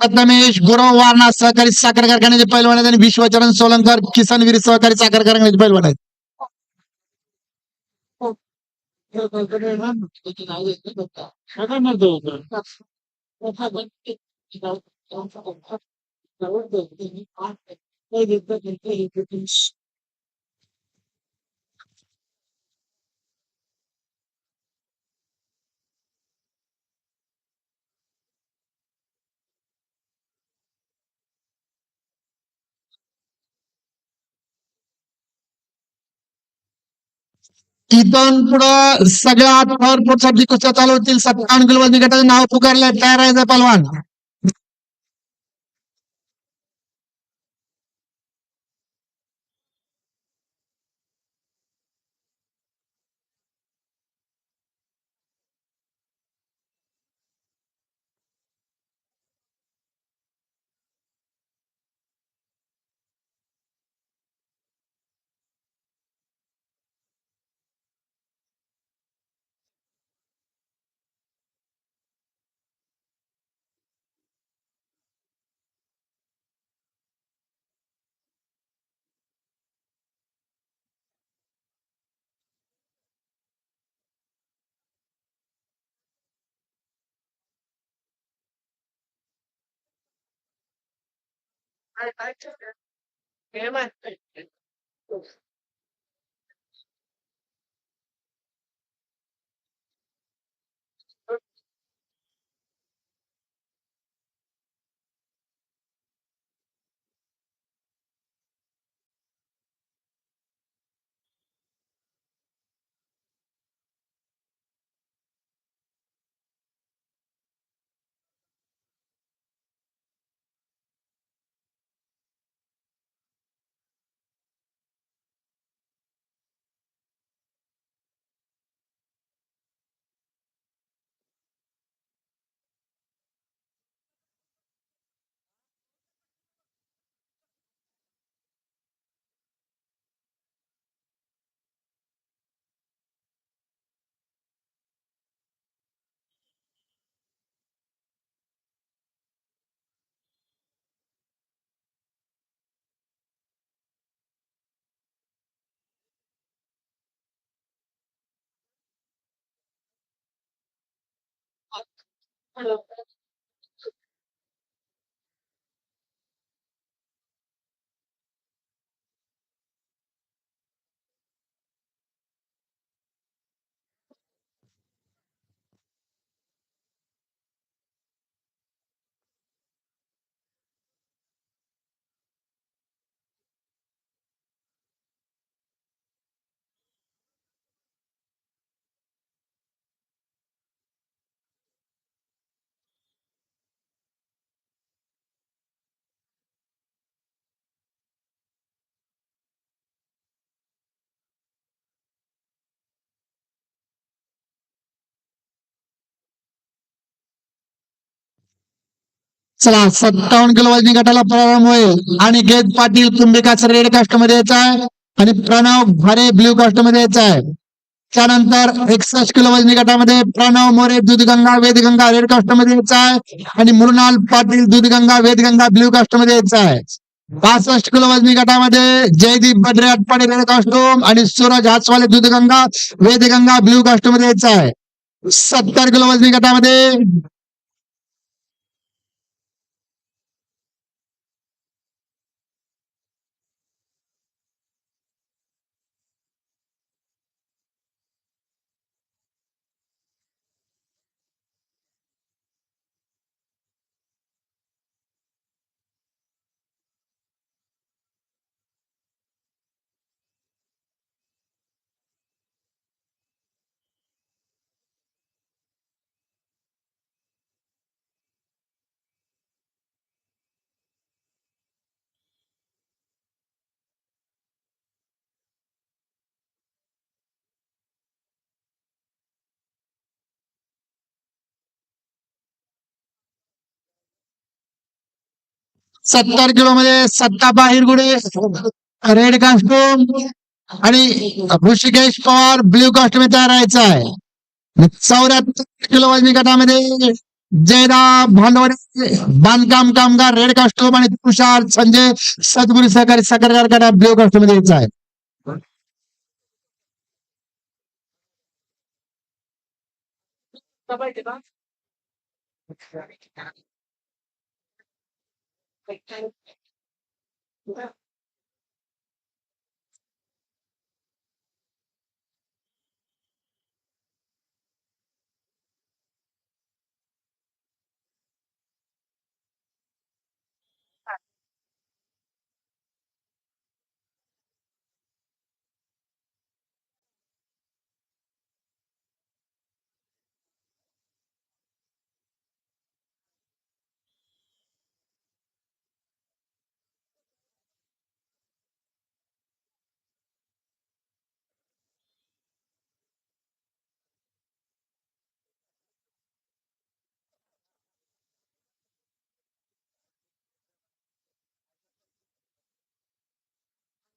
रत्नमेश गुरव वारणा सहकारी साखर कारखान्याचे पैलवान आहेत आणि विश्वचरण सोलंकर किसनवीर सहकारी साखर कारखान्याचे पैलवान आहेत. हो. इथून पुढं सगळ्या थर्ड पोटसाठी कुस्त्या चालू होतील? सत्तावन्न किलो गटाचं नाव पुकारलंय तयार आहे पलवान I'd like to hear. Am Perdón. चला सत्तावन्न किलो वजनी गटाला प्रारंभ होईल. आणि गेद पाटील कुंभिकाचा रेड कास्टमध्ये यायचा आहे. आणि प्रणव भारे ब्ल्यू कास्टमध्ये यायचा आहे. त्यानंतर एकसष्ट किलो वजनी गटामध्ये प्रणव मोरे दूधगंगा वेदगंगा रेड कास्टमध्ये यायचा आहे. आणि मृणाल पाटील दूधगंगा वेदगंगा ब्ल्यू कास्टमध्ये यायचा आहे. बासष्ट किलो वजनी गटामध्ये जयदीप बद्रे अटपाडे रेड कास्टोम आणि सूरज हाचवाले दूधगंगा वेदगंगा ब्ल्यू कास्टमध्ये यायचा आहे. सत्तर किलो वजनी गटामध्ये सत्तर किलो मध्ये सत्ता बाहेर गुडे रेड कॉस्ट्यूम आणि ऋषिकेश पवार ब्ल्यू कॉस्ट्यूम तयार राहायचा आहे. चौऱ्याहत्तर किलो वजनी गटामध्ये जयदा भांडवडे बांधकाम कामगार रेड कॉस्ट्यूम आणि तुषार संजय सद्गुरू सहकारी साखरकार गटा ब्ल्यू कॉस्ट्यूममध्ये यायचा आहे. like you. of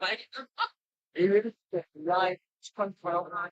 Like, it is like 12 hours.